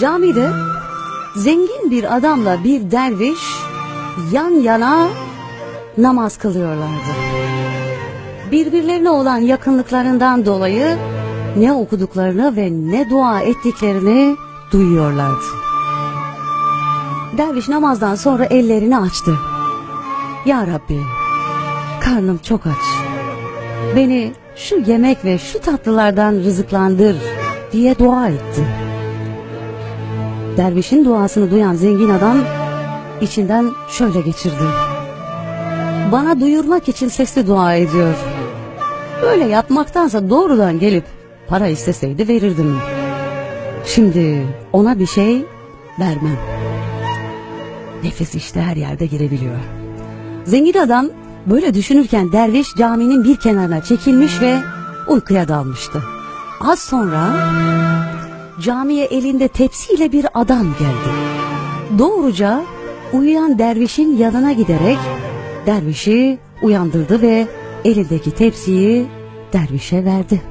Camide zengin bir adamla bir derviş yan yana namaz kılıyorlardı. Birbirlerine olan yakınlıklarından dolayı ne okuduklarını ve ne dua ettiklerini duyuyorlardı. Derviş namazdan sonra ellerini açtı. Ya Rabbi, karnım çok aç. Beni şu yemek ve şu tatlılardan rızıklandır diye dua etti. Dervişin duasını duyan zengin adam içinden şöyle geçirdi. Bana duyurmak için sesli dua ediyor. Böyle yapmaktansa doğrudan gelip para isteseydi verirdim. Şimdi ona bir şey vermem. Nefes işte her yerde girebiliyor. Zengin adam böyle düşünürken derviş caminin bir kenarına çekilmiş ve uykuya dalmıştı. Az sonra camiye elinde tepsiyle bir adam geldi. Doğruca uyuyan dervişin yanına giderek dervişi uyandırdı ve elindeki tepsiyi dervişe verdi.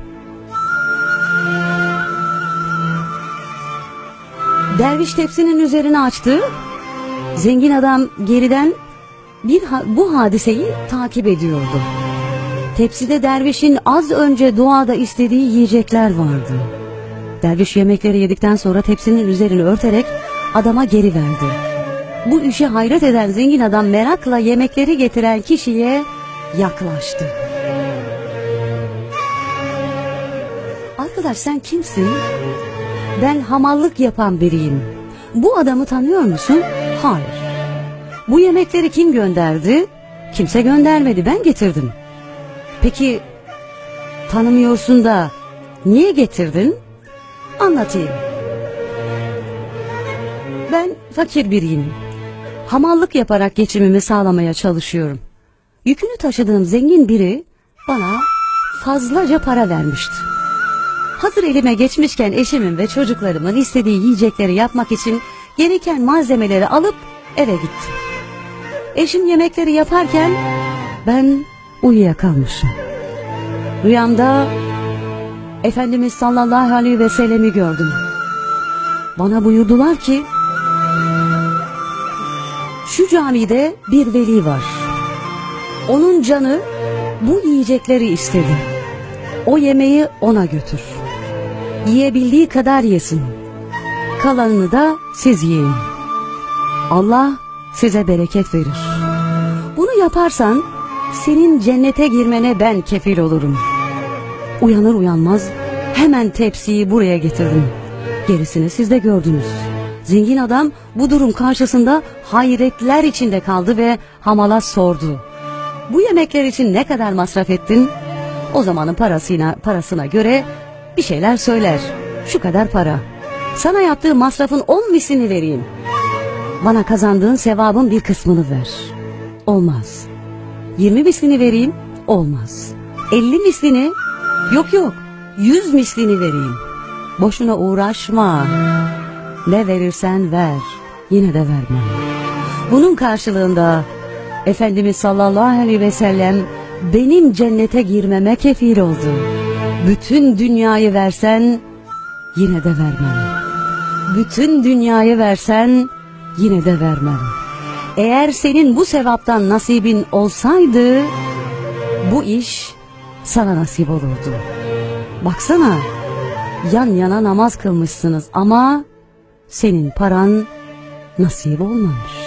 Derviş tepsinin üzerine açtı. Zengin adam geriden bir ha- bu hadiseyi takip ediyordu. Tepside dervişin az önce duada istediği yiyecekler vardı. Derviş yemekleri yedikten sonra tepsinin üzerini örterek adama geri verdi. Bu işe hayret eden zengin adam merakla yemekleri getiren kişiye yaklaştı. Arkadaş sen kimsin? Ben hamallık yapan biriyim. Bu adamı tanıyor musun? Hayır. Bu yemekleri kim gönderdi? Kimse göndermedi ben getirdim. Peki tanımıyorsun da niye getirdin? Anlatayım. Ben fakir biriyim. Hamallık yaparak geçimimi sağlamaya çalışıyorum. Yükünü taşıdığım zengin biri bana fazlaca para vermişti. Hazır elime geçmişken eşimin ve çocuklarımın istediği yiyecekleri yapmak için gereken malzemeleri alıp eve gittim. Eşim yemekleri yaparken ben uyuyakalmışım. Rüyamda Efendimiz sallallahu aleyhi ve sellemi gördüm. Bana buyurdular ki şu camide bir veli var. Onun canı bu yiyecekleri istedi. O yemeği ona götür. Yiyebildiği kadar yesin. Kalanını da siz yiyin. Allah size bereket verir. Bunu yaparsan senin cennete girmene ben kefil olurum. Uyanır uyanmaz hemen tepsiyi buraya getirdim. Gerisini siz de gördünüz. Zengin adam bu durum karşısında hayretler içinde kaldı ve hamala sordu. Bu yemekler için ne kadar masraf ettin? O zamanın parasına, parasına göre bir şeyler söyler. Şu kadar para. Sana yaptığı masrafın on mislini vereyim. Bana kazandığın sevabın bir kısmını ver. Olmaz. Yirmi mislini vereyim. Olmaz. Elli mislini. Yok yok. Yüz mislini vereyim. Boşuna uğraşma. Ne verirsen ver. Yine de vermem. Bunun karşılığında Efendimiz sallallahu aleyhi ve sellem benim cennete girmeme kefil oldu. Bütün dünyayı versen yine de vermem. Bütün dünyayı versen yine de vermem. Eğer senin bu sevaptan nasibin olsaydı bu iş sana nasip olurdu. Baksana yan yana namaz kılmışsınız ama senin paran nasip olmamış.